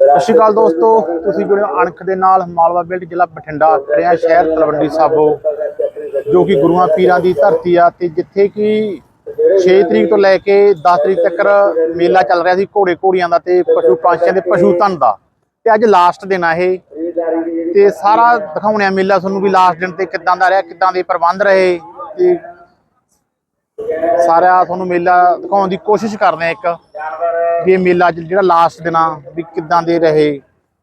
ਸਤਿ ਸ਼੍ਰੀ ਅਕਾਲ ਦੋਸਤੋ, ਤੁਸੀਂ ਜੁੜੇ ਹੋ ਅਣਖ ਦੇ ਨਾਲ ਮਾਲਵਾ ਬਿਲਡ ਜ਼ਿਲ੍ਹਾ ਬਠਿੰਡਾ ਖੜਿਆ ਸ਼ਹਿਰ ਤਲਵੰਡੀ ਸਾਬੋ, ਜੋ ਕਿ ਗੁਰੂਆਂ ਪੀਰਾਂ ਦੀ ਧਰਤੀ ਆ ਤੇ ਜਿੱਥੇ ਕਿ 6 ਤਰੀਕ ਤੋਂ ਲੈ ਕੇ 10 ਤਰੀਕ ਤੱਕ ਮੇਲਾ ਚੱਲ ਰਿਹਾ ਸੀ ਘੋੜੇ ਘੋੜੀਆਂ ਦਾ ਤੇ ਪਸ਼ੂ ਪੰਛੀਆਂ ਦੇ ਪਸ਼ੂ ਧਨ ਦਾ। ਤੇ ਅੱਜ ਲਾਸਟ ਦਿਨ ਆ ਇਹ। ਤੇ ਸਾਰਾ ਦਿਖਾਉਣੇ ਆ ਮੇਲਾ, ਤੁਹਾਨੂੰ ਵੀ ਲਾਸਟ ਦਿਨ ਤੇ ਕਿੱਦਾਂ ਦਾ ਰਿਹਾ, ਕਿੱਦਾਂ ਦੇ ਪ੍ਰਬੰਧ ਰਹੇ ਤੇ ਸਾਰਾ ਤੁਹਾਨੂੰ ਮੇਲਾ ਦਿਖਾਉਣ ਦੀ ਕੋਸ਼ਿਸ਼ ਕਰਦੇ ਆ ਇੱਕ। ਵੀ ਇਹ ਮੇਲਾ ਅੱਜ ਜਿਹੜਾ ਲਾਸਟ ਦਿਨ ਆ, ਵੀ ਕਿੱਦਾਂ ਦੇ ਰਹੇ,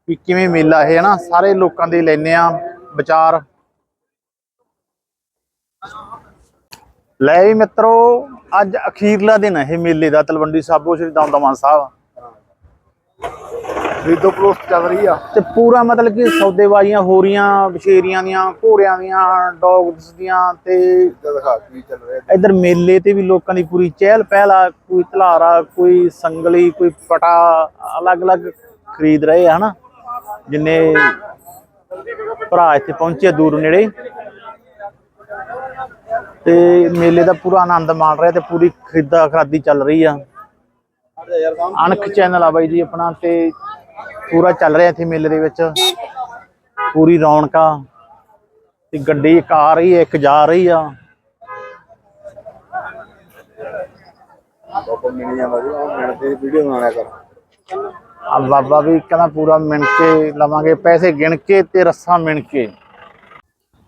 ਵੀ ਕਿਵੇਂ ਮੇਲਾ ਇਹ ਹੈ ਨਾ ਸਾਰੇ ਲੋਕਾਂ ਦੇ ਲੈਨੇ ਆ ਵਿਚਾਰ। ਲੈ ਵੀ ਮਿੱਤਰੋ, ਅੱਜ ਅਖੀਰਲਾ ਦਿਨ ਹੈ ਇਹ ਮੇਲੇ ਦਾ, ਤਲਵੰਡੀ ਸਾਬੋ, ਸ਼੍ਰੀ ਦਮਦਮਾ ਸਾਹਿਬ। ਖਰੀਦੋ ਪਲੋਸ ਚੱਲ ਰਹੀ ਆ। ਤੇ ਪੂਰਾ ਮਤਲਬ ਕਿ ਸੌਦੇਬਾਜ਼ੀਆਂ ਹੋ ਰਹੀਆਂ ਬਸ਼ੇਰੀਆਂ ਦੀਆਂ ਘੋੜਿਆਂ ਦੀਆਂ ਡੌਗਸ ਦੀਆਂ ਤੇ ਇੱਧਰ ਦਿਖਾ ਕੀ ਚੱਲ ਰਿਹਾ ਇਧਰ ਮੇਲੇ ਤੇ ਵੀ ਲੋਕਾਂ ਦੀ ਪੂਰੀ ਚਹਿਲ ਪਹਿਲ ਆ ਕੋਈ ਧਲਾਰਾ ਕੋਈ ਸੰਗਲੀ ਕੋਈ ਪਟਾ ਅਲੱਗ-ਅਲੱਗ ਖਰੀਦ ਰਹੇ ਆ ਹਨਾ? ਜਿੰਨੇ ਭਰਾ ਇੱਥੇ ਪਹੁੰਚੇ ਦੂਰ ਨੇੜੇ। ਤੇ ਮੇਲੇ ਦਾ ਪੂਰਾ ਆਨੰਦ ਮਾਣ ਰਿਹਾ ਤੇ ਪੂਰੀ ਖਰੀਦਾ ਖਰਾਦੀ ਚੱਲ ਰਹੀ ਆ। ਅਣਖ ਚੈਨਲ ਆ ਬਾਈ ਜੀ ਆਪਣਾ ਤੇ ਪੂਰਾ ਚੱਲ ਰਿਹਾ ਇੱਥੇ ਮੇਲੇ ਦੇ ਵਿੱਚ। ਪੂਰੀ ਰੌਣਕਾਂ। ਤੇ ਗੱਡੀ ਇੱਕ ਆ। ਰਹੀ ਹੈ ਇੱਕ ਜਾ ਰਹੀ ਆ ਆ ਬਾਬਾ ਵੀ ਕਹਿੰਦਾ ਪੂਰਾ ਮਿਣ ਕੇ ਲਵਾਂਗੇ ਪੈਸੇ ਗਿਣ ਕੇ ਤੇ ਰੱਸਾਂ ਮਿਣ ਕੇ।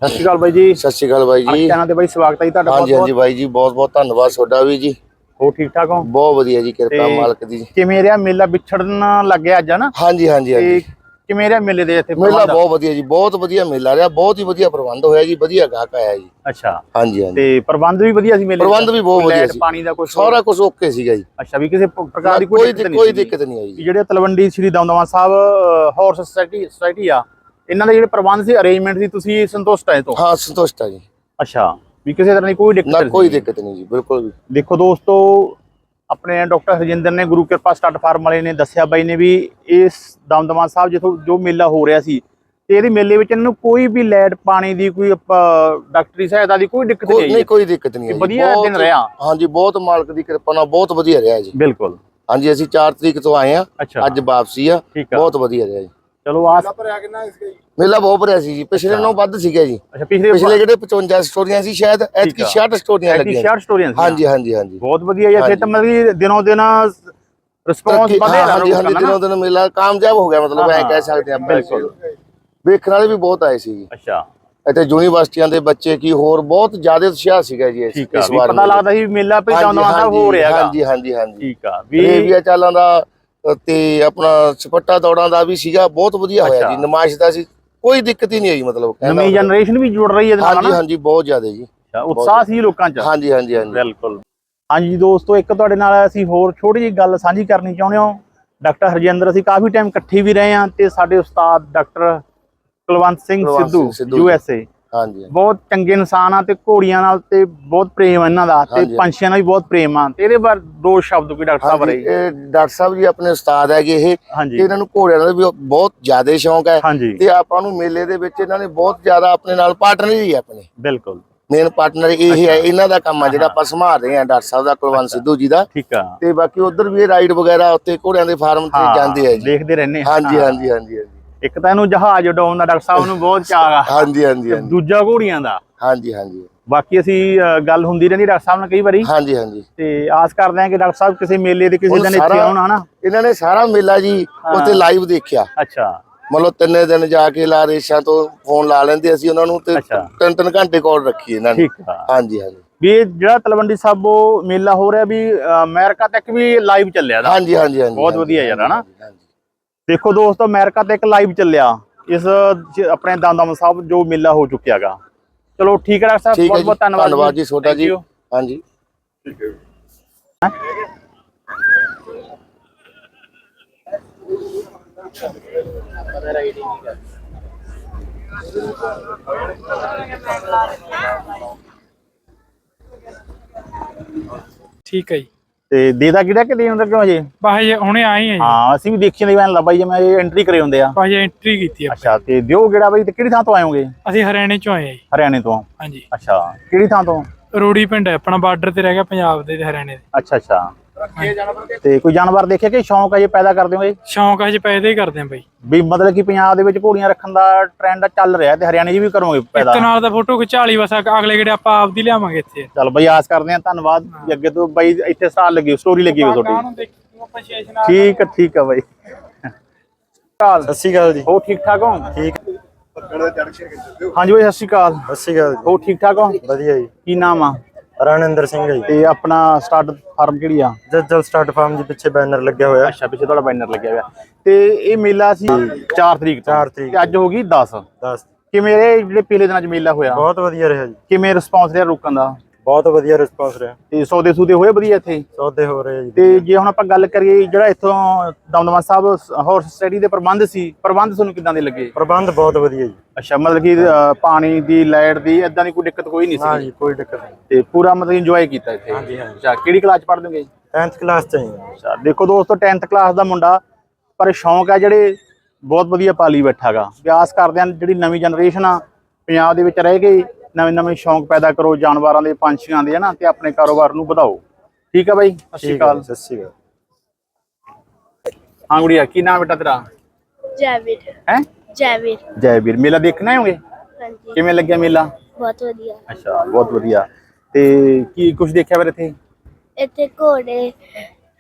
ਸਤਿ ਸ਼੍ਰੀ ਅਕਾਲ ਬਾਈ ਜੀ। ਸਤਿ ਸ਼੍ਰੀ ਅਕਾਲ ਬਾਈ ਜੀ। ਚੈਨਲ ਤੇ ਬਾਈ ਸਵਾਗਤ ਹੈ ਜੀ ਤੁਹਾਡਾ ਹਾਂਜੀ ਹਾਂਜੀ ਬਾਈ ਜੀ ਬਹੁਤ ਬਹੁਤ ਧੰਨਵਾਦ ਤੁਹਾਡਾ ਵੀ ਜੀ। ਹੋ ਠੀਕ ਠਾਕ ਹੋ? ਬਹੁਤ ਵਧੀਆ ਜੀ ਕਿਰਪਾ ਤੇ ਮਾਲਕ ਦੀ। ਕਿਵੇਂ ਰਿਹਾ ਮੇਲਾ ਵਿਛੜਨ ਲੱਗਿਆ ਅੱਜ ਹਨਾ? ਹਾਂਜੀ ਹਾਂਜੀ ਤੇ ਹਾਂਜੀ ਕਿਵੇਂ ਰਿਹਾ ਮੇਲੇ ਦੇ ਇੱਥੇ ਮੇਲਾ ਪ੍ਰਬੰਧ? ਬਹੁਤ ਵਧੀਆ ਜੀ ਬਹੁਤ ਵਧੀਆ ਮੇਲਾ ਰਿਹਾ ਬਹੁਤ ਹੀ ਵਧੀਆ ਪ੍ਰਬੰਧ ਹੋਇਆ ਜੀ ਵਧੀਆ ਗਾਹਕ ਆਇਆ ਜੀ। ਅੱਛਾ। ਹਾਂਜੀ ਹਾਂਜੀ। ਤੇ ਪ੍ਰਬੰਧ ਵੀ ਵਧੀਆ ਸੀ ਮੇਲੇ ਦਾ? ਪ੍ਰਬੰਧ ਵੀ ਬਹੁਤ ਕੋਈ ਵਧੀਆ ਲਾਈਟ, ਸੀ। ਪਾਣੀ ਦਾ ਕੁਝ ਸਾਰਾ ਕੁਝ ਓਕੇ ਸੀਗਾ ਜੀ। ਅੱਛਾ ਵੀ ਕਿਸੇ ਪ- ਪ੍ਰਕਾਰ ਦੀ ਕੋਈ ਕੋਈ ਦਿੱਕਤ ਨਹੀਂ ਕੋਈ। ਦਿੱਕਤ ਨਹੀਂ ਆਈ ਜੀ। ਜਿਹੜੇ Talwandi Sri Damdama Sahib horse society society ਆ ਇਹਨਾਂ ਦੇ ਜਿਹੜੇ ਪ੍ਰਬੰਧ ਸੀ ਅਰੇਂਜਮੈਂਟ ਸੀ ਤੁਸੀਂ ਸੰਤੁਸ਼ਟ ਹੈ ਤੋਂ? ਹਾਂ ਸੰਤੁਸ਼ਟ ਆ ਜੀ। ਅੱਛਾ। ਵੀ ਕਿਸੇ ਤਰ੍ਹਾਂ ਦੀ ਕੋਈ ਦਿੱਕਤ ਨਾ ਨਹੀਂ ਕੋਈ। ਦਿੱਕਤ ਨਹੀਂ ਜੀ ਬਿਲਕੁਲ ਵੀ। ਦੇਖੋ ਦੋਸਤੋ ਆਪਣੇ ਡਾਕਟਰ ਹਰਜਿੰਦਰ ਨੇ ਗੁਰੂ ਕਿਰਪਾ ਸਟੱਡ ਫਾਰਮ ਵਾਲੇ ਨੇ ਦੱਸਿਆ ਬਾਈ ਨੇ ਵੀ ਇਸ ਦਮਦਮਾ ਸਾਹਿਬ ਜਿੱਥੋਂ ਜੋ ਮੇਲਾ ਹੋ ਰਿਹਾ ਸੀ ਤੇ ਇਹਦੇ ਮੇਲੇ ਵਿੱਚ ਇਹਨਾਂ ਨੂੰ ਕੋਈ ਵੀ ਲਾਈਟ ਪਾਣੀ ਦੀ ਕੋਈ ਡਾਕਟਰੀ ਸਹਾਇਤਾ ਦੀ ਕੋਈ ਦਿੱਕਤ ਨਹੀਂ ਨਹੀਂ ਆਈ ਕੋਈ ਦਿੱਕਤ ਨਹੀਂ ਆਈ। ਵਧੀਆ ਦਿਨ ਰਿਹਾ। ਹਾਂਜੀ ਬਹੁਤ ਮਾਲਕ ਦੀ ਕਿਰਪਾ ਨਾਲ ਬਹੁਤ ਵਧੀਆ ਰਿਹਾ ਜੀ। ਬਿਲਕੁਲ। ਹਾਂਜੀ ਅਸੀਂ 4 ਤਰੀਕ ਤੋਂ ਆਏ ਆ ਅੱਜ ਵਾਪਸੀ ਆ। ਬਹੁਤ ਵਧੀਆ ਰਿਹਾ ਜੀ। ਚਲੋ ਆਸ ਭਰਿਆ ਕਿੰਨਾ ਇਸ ਗਈ ਮੇਲਾ ਬਹੁਤ ਭਰਿਆ ਸੀ ਜੀ ਪਿਛਲੇ ਨਾਲੋਂ ਵੱਧ ਸੀਗਾ ਜੀ। ਅੱਛਾ ਪਿਛਲੇ ਪਿਛਲੇ ਜਿਹੜੇ 55 ਸਟੋਰੀਆਂ ਸੀ ਸ਼ਾਇਦ ਐਤਕੀ ਆ। 66 ਸਟੋਰੀਆਂ ਐਤਕੀ ਲੱਗੀਆਂ ਸ਼ਾਰਟ ਸਟੋਰੀਆਂ ਸੀ ਹਾਂਜੀ ਹਾਂਜੀ ਹਾਂਜੀ। ਬਹੁਤ ਵਧੀਆ ਜੀ ਇੱਥੇ ਤਾਂ ਮਤਲਬ ਕਿ ਦਿਨੋਂ ਦਿਨ ਰਿਸਪੌਂਸ ਤਰੱਕੀ- ਵਧੇ ਹਾਂ, ਰਿਹਾ ਹਾਂਜੀ ਹਾਂਜੀ ਦਿਨੋਂ। ਦਿਨ ਮੇਲਾ ਕਾਮਯਾਬ ਹੋ ਗਿਆ ਮਤਲਬ ਐ ਕਹਿ ਸਕਦੇ ਆਪਾਂ ਬਿਲਕੁਲ। ਵੇਖਣ ਵਾਲੇ ਵੀ ਬਹੁਤ ਆਏ ਸੀ ਜੀ। ਅੱਛਾ। ਇੱਥੇ ਯੂਨੀਵਰਸਿਟੀਆਂ ਦੇ ਬੱਚੇ ਕੀ ਹੋਰ ਬਹੁਤ ਜ਼ਿਆਦਾ ਉਤਸ਼ਾਹ ਸੀਗਾ ਜੀ ਇਸ ਆ ਵਾਰ ਪਤਾ ਮੇਲੇ। ਲੱਗਦਾ ਸੀ ਮੇਲਾ ਦਮਦਮਾ ਸਾਹਿਬ ਹੋ ਰਿਹਾ ਹੈਗਾ। ਹਾਂਜੀ ਹਾਂਜੀ ਹਾਂਜੀ। ਠੀਕ ਆ ਵੀ ਚਾਲਾਂ ਦਾ ਤੇ ਆਪਣਾ ਸਪੱਟਾ ਦੌੜਾਂ ਦਾ ਵੀ ਸੀਗਾ ਬਹੁਤ ਵਧੀਆ ਹੋਇਆ। ਜੀ ਨਮਾਇਸ਼ ਦਾ ਸੀ ਕੋਈ ਦਿੱਕਤ ਹੀ ਨਹੀਂ ਆਈ ਮਤਲਬ ਨਵੀਂ। ਜਨਰੇਸ਼ਨ ਵੀ ਜੁੜ ਰਹੀ ਹੈ ਇਹਦੇ ਨਾਲ ਹਾਂਜੀ ਹਾਂਜੀ ਬਹੁਤ ਜ਼ਿਆਦਾ ਜੀ। ਉਤਸ਼ਾਹ ਸੀ ਲੋਕਾਂ 'ਚ? ਹਾਂਜੀ ਹਾਂਜੀ ਹਾਂਜੀ। ਬਿਲਕੁਲ। ਹਾਂਜੀ ਦੋਸਤੋ ਇੱਕ ਤੁਹਾਡੇ ਨਾਲ ਅਸੀਂ ਹੋਰ ਛੋਟੀ ਜਿਹੀ ਗੱਲ ਸਾਂਝੀ ਕਰਨੀ ਚਾਹੁੰਦੇ ਹਾਂ। ਡਾਕਟਰ ਹਰਜਿੰਦਰ ਅਸੀਂ ਕਾਫੀ ਟਾਈਮ ਇਕੱਠੇ ਵੀ ਰਹੇ ਹਾਂ ਤੇ ਸਾਡੇ ਉਸਤਾਦ doctor Kulwant Singh Sidhu U. S A ਹਾਂਜੀ। ਬਹੁਤ ਚੰਗੇ ਇਨਸਾਨ ਆ ਤੇ ਘੋੜੀਆਂ ਨਾਲ ਤੇ ਬਹੁਤ ਪ੍ਰੇਮ ਆ ਇਹਨਾਂ ਦਾ ਤੇ। ਪੰਛੀਆਂ ਨਾਲ ਵੀ ਬਹੁਤ ਪ੍ਰੇਮ ਆ। ਤੇ ਇਹਦੇ ਬਾਰੇ ਦੋ ਸ਼ਬਦ ਕੋਈ ਡਾਕਟਰ ਸਾਹਿਬ ਬਾਰੇ? ਇਹ ਡਾਕਟਰ ਸਾਹਿਬ ਜੀ ਆਪਣੇ ਉਸਤਾਦ ਹੈਗੇ ਇਹ। ਤੇ ਇਹਨਾਂ ਨੂੰ ਘੋੜਿਆਂ ਦਾ ਵੀ ਬਹੁਤ ਜ਼ਿਆਦਾ ਸ਼ੌਂਕ ਹੈ। ਤੇ ਆਪਾਂ ਨੂੰ ਮੇਲੇ ਦੇ ਵਿੱਚ ਇਹਨਾਂ ਨੇ ਬਹੁਤ ਜ਼ਿਆਦਾ ਆਪਣੇ ਨਾਲ ਪਾਰਟਨਰ ਹੀ ਆਪਣੇ। ਬਿਲਕੁਲ। ਮੇਨ ਪਾਰਟਨਰ ਇਹ ਹੈ ਇਹਨਾਂ ਦਾ ਕੰਮ ਆ ਜਿਹੜਾ ਆਪਾਂ ਸੰਭਾਲ ਰਹੇ ਹਾਂ ਡਾਕਟਰ ਸਾਹਿਬ ਦਾ ਕੁਲਵੰਤ ਸਿੱਧੂ ਜੀ ਦਾ। ਠੀਕ ਆ। ਤੇ ਬਾਕੀ ਉਧਰ ਵੀ ਇਹ ਰਾਈਡ ਵਗੈਰਾ ਉੱਤੇ ਘੋੜਿਆਂ ਦੇ ਫਾਰਮ ਤੇ ਜਾਂਦੇ ਆ ਜੀ। ਦੇਖਦੇ ਰਹਿੰਦੇ ਹਾਂ। ਹਾਂਜੀ ਹਾਂਜੀ ਹਾਂਜੀ ਹਾਂਜੀ। ਇੱਕ ਤਾਂ ਇਹਨੂੰ ਜਹਾਜ਼ ਉਡਾਉਣ ਦਾ ਡਾਕਟਰ ਸਾਹਿਬ ਨੂੰ ਬਹੁਤ ਚਾਅ ਆ। ਹਾਂਜੀ ਹਾਂਜੀ ਹਾਂਜੀ। ਦੂਜਾ ਘੋੜੀਆਂ ਦਾ। ਹਾਂਜੀ ਹਾਂਜੀ। ਬਾਕੀ ਅਸੀਂ ਅ, ਗੱਲ ਹੁੰਦੀ ਰਹਿੰਦੀ ਡਾਕਟਰ ਸਾਹਿਬ ਨਾਲ ਕਈ ਵਾਰੀ। ਹਾਂਜੀ ਹਾਂਜੀ। ਤੇ ਆਸ ਕਰਦੇ ਹਾਂ ਕਿ ਡਾਕਟਰ ਸਾਹਿਬ ਕਿਸੇ ਮੇਲੇ ਦੇ ਕਿਸੇ ਦਿਨ ਇੱਥੇ ਸਾਰਾ- ਆਉਣ ਹਨਾ? ਇਹਨਾਂ ਨੇ ਸਾਰਾ ਮੇਲਾ ਜੀ ਉੱਤੇ ਲਾਈਵ ਦੇਖਿਆ। ਅੱਛਾ। ਮਤਲਬ ਤਿੰਨੇ ਦਿਨ ਜਾ ਕੇ ਲਾ ਰੇਸ਼ਾਂ ਤੋਂ ਫੋਨ ਲਾ ਲੈਂਦੇ ਅਸੀਂ ਉਹਨਾਂ ਨੂੰ ਤੇ ਅੱਛਾ। ਤਿੰਨ ਤਿੰਨ ਘੰਟੇ ਕਾਲ ਰੱਖੀ ਇਹਨਾਂ ਨੇ। ਠੀਕ ਆ। ਹਾਂਜੀ ਹਾਂਜੀ। ਵੀ ਇਹ ਜਿਹੜਾ ਤਲਵੰਡੀ ਸਾਬੋ ਮੇਲਾ ਹੋ ਰਿਹਾ ਵੀ ਅ, ਅਮਰੀਕਾ ਤੱਕ ਵੀ ਲਾਈਵ ਚੱਲਿਆ ਦਾ ਹਾਂਜੀ ਹਾਂਜੀ ਹਾਂਜੀ ਬਹੁਤ ਹਾਂਜੀ, ਵਧੀਆ ਯਾਰ, ਹਨਾ? ਹਾਂਜੀ, ਹਾਂਜੀ। ਦੇਖੋ ਦੋਸਤੋ ਅਮਰੀਕਾ ਤੱਕ ਲਾਈਵ ਚੱਲਿਆ। ਇਸ ਜ- ਆਪਣੇ ਦਮਦਮ ਸਾਹਿਬ ਜੋ ਮੇਲਾ ਹੋ ਚੁੱਕਿਆਗਾ। ਚਲੋ ਠੀਕ ਹੈ ਡਾਕਟਰ ਸਾਹਿਬ ਠੀਕ ਹੈ ਬਹੁਤ ਜੀ। ਬਹੁਤ ਧੰਨਵਾਦ ਧੰਨਵਾਦ ਜੀ ਤੁਹਾਡਾ Thank ਜੀ। you. ਹਾਂਜੀ। ਠੀਕ ਹੈ ਜੀ ਤੇ ਦੇਦਾ ਕਿਹੜਾ ਕਿ ਦੇਣ ਦਾ ਕਿਉਂ ਅਜੇ ਬਾਹਰ ਹੁਣੇ ਆਏ ਆ ਜੀ। ਹਾਂ ਅਸੀਂ ਵੀ ਦੇਖੀ ਜਾਂਦੇ ਮੈਂ ਬਾਈ ਜਿਵੇਂ ਇਹ ਐਂਟਰੀ ਕਰੇ ਹੁੰਦੇ ਆ। ਬਾਹਰ ਐਂਟਰੀ ਕੀਤੀ ਆ। ਅੱਛਾ ਤੇ ਦਿਓ ਕਿਹੜਾ ਬਾਈ ਤੇ ਕਿਹੜੀ ਥਾਂ ਤੋਂ ਆਏ ਹੋਗੇ? ਅਸੀਂ ਹਰਿਆਣੇ ਚੋਂ ਆਏ ਆ ਜੀ। ਹਰਿਆਣੇ ਤੋਂ। ਹਾਂਜੀ। ਅੱਛਾ ਕਿਹੜੀ ਥਾਂ ਤੋਂ? ਰੋੜੀ ਪਿੰਡ ਹੈ ਆਪਣਾ ਬਾਰਡਰ ਤੇ ਰਹਿ ਗਿਆ ਪੰਜਾਬ ਦੇ ਤੇ ਹਰਿਆਣੇ ਦੇ। ਅੱਛਾ ਅੱਛਾ। ਤੇ ਕੋਈ ਜਾਨਵਰ ਦੇਖਿਆ ਕਿ ਸ਼ੌਂਕ ਹੈ ਜੇ ਪੈਦਾ ਕਰਦੇ ਹੋਗੇ ਸ਼ੌਂਕ ਹਜੇ ਪੈਦਾ ਹੀ ਕਰਦੇ ਆ ਬਾਈ। ਵੀ ਮਤਲਬ ਕਿ ਪੰਜਾਬ ਦੇ ਵਿੱਚ ਘੋੜੀਆਂ ਰੱਖਣ ਦਾ ਟ੍ਰੈਂਡ ਚੱਲ ਰਿਹਾ ਤੇ ਹਰਿਆਣੇ 'ਚ ਵੀ ਕਰੋਗੇ ਪੈਦਾ? ਇੱਕ ਨਾਲ ਦਾ ਫੋਟੋ ਖਿਚਾ ਲਈ ਬਸ ਅਗ- ਅਗਲੇ ਗੇੜੇ ਆਪਾਂ ਆਪਦੀ ਲਿਆਵਾਂਗੇ ਇੱਥੇ। ਚਲ ਬਈ ਆਸ ਕਰਦੇ ਹਾਂ ਧੰਨਵਾਦ। ਅੱਗੇ ਤੋਂ ਬਈ ਇੱਥੇ ਸਟਾਲ ਲੱਗੀ ਸਟੋਰੀ ਲੱਗੀ ਹੋਈ ਤੁਹਾਡੀ। ਠੀਕ ਹੈ ਠੀਕ ਹੈ ਬਈ। ਸਤਿ ਸ਼੍ਰੀ ਅਕਾਲ ਜੀ। ਹੋ ਠੀਕ ਠਾਕ ਹੋ? ਠੀਕ। ਪੱਕੜ ਦੇ ਚੜ ਕੇ ਕਿੱਥੇ ਹਾਂਜੀ ਬਈ ਸਤਿ ਸ਼੍ਰੀ ਅਕਾਲ। ਸਤਿ ਸ਼੍ਰੀ ਅਕਾਲ ਹੋ ਠੀਕ ਠਾਕ ਹੋ? ਜੀ ਵਧੀਆ ਜੀ। ਕੀ ਨਾਮ ਆ? ਰਣਿੰਦਰ ਸਿੰਘ ਜੀ। ਤੇ ਆਪਣਾ ਸਟਾਰਟ ਫਾਰਮ ਕਿਹੜੀ ਆ? ਜੱਜਲ ਸਟਾਰਟ ਫਾਰਮ ਜੀ ਪਿੱਛੇ ਬੈਨਰ ਲੱਗਿਆ ਹੋਇਆ। ਅੱਛਾ ਪਿੱਛੇ ਤੁਹਾਡਾ ਬੈਨਰ ਲੱਗਿਆ ਹੋਇਆ। ਤੇ ਇਹ ਮੇਲਾ ਸੀ 4 ਤਰੀਕ ਤੋਂ। ਚਾਰ ਤਰੀਕ ਤੇ ਅੱਜ ਹੋ ਗਈ 10 ਦੱਸ। ਕਿਵੇਂ ਇਹ ਜਿਹੜੇ ਪਿਛਲੇ ਦਿਨਾਂ ਚ ਮੇਲਾ ਹੋਇਆ? ਬਹੁਤ ਵਧੀਆ ਰਿਹਾ ਜੀ। ਕਿਵੇਂ ਰਿਸਪੌਂਸ ਰਿਹਾ ਲੋਕਾਂ ਦਾ? ਬਹੁਤ ਵਧੀਆ ਰਿਸਪਾਂਸ ਰਿਹਾ। ਤੇ ਸੌਦੇ ਸੂਦੇ ਹੋਏ ਵਧੀਆ ਇੱਥੇ? ਸੌਦੇ ਹੋ ਰਹੇ ਆ ਜੀ ਤੇ ਜੇ ਹੁਣ ਆਪਾਂ ਗੱਲ ਕਰੀਏ ਜਿਹੜਾ ਇੱਥੋਂ ਦਮਦਮਾ ਸਾਹਿਬ ਹਾਰਸ ਸਟੱਡੀ ਦੇ ਪ੍ਰਬੰਧ ਸੀ ਪ੍ਰਬੰਧ ਤੁਹਾਨੂੰ ਕਿਦਾਂ ਦੇ ਲੱਗੇ? ਪ੍ਰਬੰਧ ਬਹੁਤ ਵਧੀਆ ਜੀ। ਅੱਛਾ ਮਤਲਬ ਕਿ ਪਾਣੀ ਦੀ ਲਾਈਟ ਦੀ ਇਦਾਂ ਦੀ ਕੋਈ ਦਿੱਕਤ ਕੋਈ ਨਹੀਂ ਹਾਂ ਸੀ ਜੀ ਕੋਈ ਦਿੱਕਤ ਨਹੀਂ। ਤੇ ਪੂਰਾ ਮਤਲਬ ਇੰਜੋਏ ਕੀਤਾ ਇੱਥੇ? ਹਾਂਜੀ, ਹਾਂਜੀ। ਅੱਛਾ ਕਿਹੜੀ ਕਲਾਸ ਚ ਪੜ੍ਹਦੇ ਹੋਗੇ? 10th ਕਲਾਸ ਚ ਹਾਂ ਜੀ। ਅੱਛਾ ਦੇਖੋ ਦੋਸਤੋ 10th ਕਲਾਸ ਦਾ ਮੁੰਡਾ ਪਰ ਸ਼ੌਂਕ ਆ ਜਿਹੜੇ ਬਹੁਤ ਵਧੀਆ ਪਾਲੀ ਬੈਠਾਗਾ ਪਿਆਸ ਕਰਦੇ ਹਨ ਜਿਹੜੀ ਨਵੀਂ ਜਨਰੇਸ਼ਨ ਆ ਪੰਜਾਬ ਦੇ ਵਿੱਚ ਰਹਿ ਕੇ ਨਵੇਂ ਨਵੇਂ ਸ਼ੌਂਕ ਪੈਦਾ ਕਰੋ ਜਾਨਵਰਾਂ ਦੇ ਪੰਛੀਆਂ ਦੇ ਹਨਾ ਤੇ ਆਪਣੇ ਕਾਰੋਬਾਰ ਨੂੰ ਵਧਾਓ। ਠੀਕ ਹੈ ਬਾਈ? ਸਤਿ ਸ਼੍ਰੀ ਅਕਾਲ। ਸਤਿ ਸ਼੍ਰੀ ਅਕਾਲ। ਹਾਂ ਗੁੜੀਆ ਕੀ ਨਾਮ ਬੇਟਾ ਤੇਰਾ? ਜੈਵੀਰ। ਹੈ? ਜੈਵੀਰ। ਜੈਵੀਰ। ਮੇਲਾ ਦੇਖਣਾ ਆਓਗੇ ਹਾਂਜੀ। ਕਿਵੇਂ ਲੱਗਿਆ ਮੇਲਾ? ਬਹੁਤ ਵਧੀਆ। ਅੱਛਾ ਬਹੁਤ ਵਧੀਆ। ਤੇ ਕੀ ਕੁਝ ਦੇਖਿਆ ਫਿਰ ਇੱਥੇ? ਇੱਥੇ ਘੋੜੇ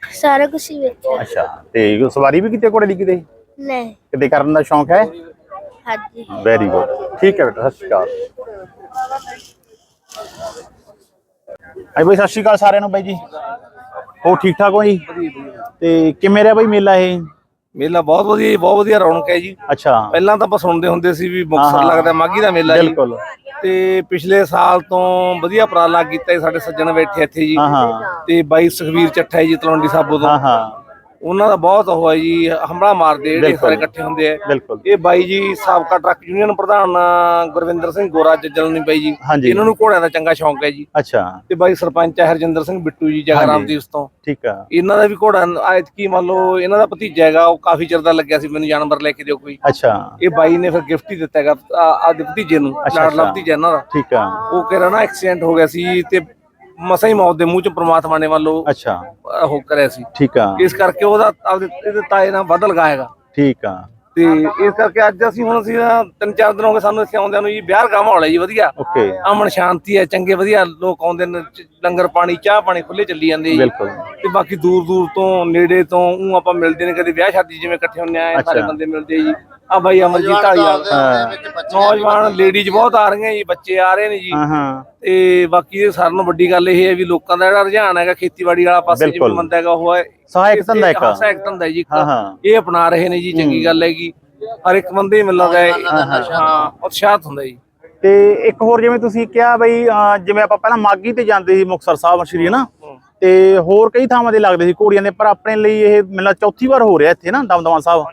ਸਾਰਾ ਕੁਝ ਹੀ ਵੇਖਿਆ। ਅੱਛਾ ਤੇ ਸਵਾਰੀ ਵੀ ਕਿਤੇ ਘੋੜੇ ਦੀ ਕਿਤੇ? ਨਹੀਂ। ਕਿਤੇ ਕਰਨ ਦਾ ਸ਼ੌਂਕ ਹੈ? ਹਾਂਜੀ। ਵੈਰੀ ਗੁੱਡ ਠੀਕ ਹੈ ਬੇਟਾ ਸਤਿ ਸ਼੍ਰੀ ਅਕਾਲ। ਆਈ ਬਾਈ ਸਤਿ ਸ਼੍ਰੀ ਅਕਾਲ ਸਾਰਿਆਂ ਨੂੰ ਬਾਈ ਜੀ। ਹੋ ਠੀਕ ਠਾਕ ਹੋ ਜੀ? ਤੇ ਕਿਵੇਂ ਰਿਹਾ ਬਾਈ ਮੇਲਾ ਇਹ? ਮੇਲਾ ਬਹੁਤ ਵਧੀਆ ਜੀ ਬਹੁਤ ਵਧੀਆ ਰੌਣਕ ਹੈ ਜੀ। ਅੱਛਾ। ਪਹਿਲਾਂ ਤਾਂ ਆਪਾਂ ਸੁਣਦੇ ਹੁੰਦੇ ਸੀ ਵੀ ਹਾਂ। ਲੱਗਦਾ ਮਾਗੀ ਦਾ ਮੇਲਾ ਜੀ। ਬਿਲਕੁਲ। ਤੇ ਪਿਛਲੇ ਸਾਲ ਤੋਂ ਵਧੀਆ ਉਪਰਾਲਾ ਕੀਤਾ ਜੀ ਸਾਡੇ ਸੱਜਣ ਬੈਠੇ ਇੱਥੇ ਜੀ। ਤੇ ਬਾਈ ਸੁਖਵੀਰ ਚੱਠਾ ਜੀ ਤਲਵੰਡੀ ਸਾਬੋ ਤੋਂ। ਹਾਂ ਹਾਂ। ਉਹਨਾਂ ਦਾ ਬਹੁਤ ਉਹ ਹੈ ਜੀ ਹਮਲਾ ਮਾਰਦੇ ਜਿਹੜੇ। ਸਾਰੇ ਇਕੱਠੇ ਹੁੰਦੇ ਆ। ਬਿਲਕੁਲ। ਇਹ ਬਾਈ ਜੀ ਸਾਬਕਾ ਟਰੱਕ ਯੂਨੀਅਨ ਪ੍ਰਧਾਨ ਗੁਰਵਿੰਦਰ ਸਿੰਘ ਗੋਰਾ ਜੱਜਲ ਨੇ ਬਾਈ ਜੀ। ਹਾਂਜੀ। ਇਹਨਾਂ ਨੂੰ ਘੋੜਿਆਂ ਦਾ ਚੰਗਾ ਸ਼ੌਂਕ ਹੈ ਜੀ। ਅੱਛਾ। ਤੇ ਬਾਈ ਸਰਪੰਚ ਹੈ ਹਰਜਿੰਦਰ ਸਿੰਘ ਬਿੱਟੂ ਜੀ ਜਗਰਾਮ ਹਾਂਜੀ। ਦੀ ਉਸ ਤੋਂ ਠੀਕ ਆ। ਇਹਨਾਂ ਦਾ ਵੀ ਘੋੜਾ ਐਤਕੀ ਮੰਨ ਲਓ ਇਹਨਾਂ ਦਾ ਭਤੀਜਾ ਹੈਗਾ ਉਹ ਕਾਫੀ ਚਿਰ ਦਾ ਲੱਗਿਆ ਸੀ ਮੈਨੂੰ ਜਾਨਵਰ ਲੈ ਕੇ ਦਿਓ ਕੋਈ। ਅੱਛਾ। ਇਹ ਬਾਈ ਨੇ ਫਿਰ ਗਿਫਟ ਹੀ ਦਿੱਤਾ ਹੈਗਾ ਆਦੇ ਭਤੀਜੇ ਨੂੰ ਅੱਛਾ, ਲਾਡਲਾ ਅੱਛਾ। ਭਤੀਜਾ ਇਹਨਾਂ ਦਾ। ਠੀਕ ਆ। ਉਹ ਕਹਿ ਨਾ ਐਕਸੀਡੈਂਟ ਹੋ ਗਿਆ ਸੀ ਤੇ ਮਸਾਂ ਹੀ ਮੌਤ ਦੇ ਮੂੰਹ ਚ ਪ੍ਰਮਾਤਮਾ ਨੇ ਵੱਲੋਂ ਅੱਛਾ। ਉਹ ਕਰਿਆ ਸੀ। ਠੀਕ ਆ। ਇਸ ਕਰਕੇ ਉਹਦਾ ਆਪਦੇ ਇਹਦੇ ਤਾਏ ਨਾਲ ਬਦਲ ਗਾਏਗਾ ਠੀਕ ਆ। ਤੇ ਇਸ ਕਰਕੇ ਅੱਜ ਅਸੀਂ ਹੁਣ ਅਸੀਂ ਨਾ ਤਿੰਨ ਚਾਰ ਦਿਨ ਹੋ ਗਏ ਸਾਨੂੰ ਇੱਥੇ ਆਉਂਦਿਆਂ ਨੂੰ ਜੀ ਵਿਆਹ ਮਾਹੌਲ ਹੈ ਜੀ ਵਧੀਆ। ਓਕੇ। ਅਮਨ ਸ਼ਾਂਤੀ ਹੈ ਚੰਗੇ ਵਧੀਆ ਲੋਕ ਆਉਂਦੇ ਨੇ ਚ- ਲੰਗਰ ਪਾਣੀ ਚਾਹ ਪਾਣੀ ਖੁੱਲੇ ਚੱਲੀ ਜਾਂਦੇ ਜੀ। ਬਿਲਕੁਲ। ਤੇ ਬਾਕੀ ਦੂਰ ਦੂਰ ਤੋਂ ਨੇੜੇ ਤੋਂ ਉਹ ਆਪਾਂ ਮਿਲਦੇ ਨੇ ਕਦੇ ਵਿਆਹ ਸ਼ਾਦੀ ਜਿਵੇਂ ਇਕੱਠੇ ਹੁੰਦੇ ਆ ਸਾਰੇ ਅੱਛਾ। ਬੰਦੇ ਮਿਲਦੇ ਜੀ। ਆ ਬਾਈ ਅਮਰਜੀਤ ਢਾਲੀਵਾਲ ਨੌਜਵਾਨ ਲੇਡੀਜ਼ ਬਹੁਤ ਆ। ਰਹੀਆਂ ਜੀ ਬੱਚੇ ਆ ਰਹੇ ਨੇ ਜੀ। ਹਾਂ ਹਾਂ। ਤੇ ਬਾਕੀ ਇਹ ਸਾਰਿਆਂ ਨੂੰ ਵੱਡੀ ਗੱਲ ਇਹ ਹੈ ਵੀ ਲੋਕਾਂ ਦਾ ਜਿਹੜਾ ਰੁਝਾਨ ਹੈਗਾ ਖੇਤੀਬਾੜੀ ਵਾਲਾ ਪਾਸੇ ਜਿਵੇਂ। ਬੰਦਾ ਹੈਗਾ ਉਹ ਹੈ ਸਹਾਇਕ ਧੰਦਾ ਇੱਕ। ਸਹਾਇਕ ਧੰਦਾ ਜੀ। ਇਹ ਅਪਣਾ ਰਹੇ ਨੇ ਜੀ ਚੰਗੀ ਗੱਲ ਹੈਗੀ। ਹਰ ਇੱਕ ਬੰਦੇ ਹੀ। ਮੈਨੂੰ ਲੱਗਦਾ ਹੈ ਹਾਂ। ਉਤਸ਼ਾਹਤ ਹੁੰਦਾ ਜੀ। ਤੇ ਇੱਕ ਹੋਰ ਜਿਵੇਂ ਤੁਸੀਂ ਕਿਹਾ ਬਈ ਜਿਵੇਂ ਆਪਾਂ ਪਹਿਲਾਂ ਮਾਗੀ ਤੇ ਜਾਂਦੇ ਸੀ ਮੁਕਤਸਰ ਸਾਹਿਬ ਸ਼੍ਰੀ ਨਾ? ਤੇ ਹੋਰ ਕਈ ਥਾਵਾਂ ਤੇ ਲੱਗਦੇ ਸੀ ਘੋੜੀਆਂ ਦੇ ਪਰ ਆਪਣੇ ਲਈ ਇਹ ਮੇਲਾ ਚੌਥੀ ਵਾਰ ਹੋ ਰਿਹਾ ਇੱਥੇ ਨਾ ਦਮਦਮਾ ਸਾਹਿਬ।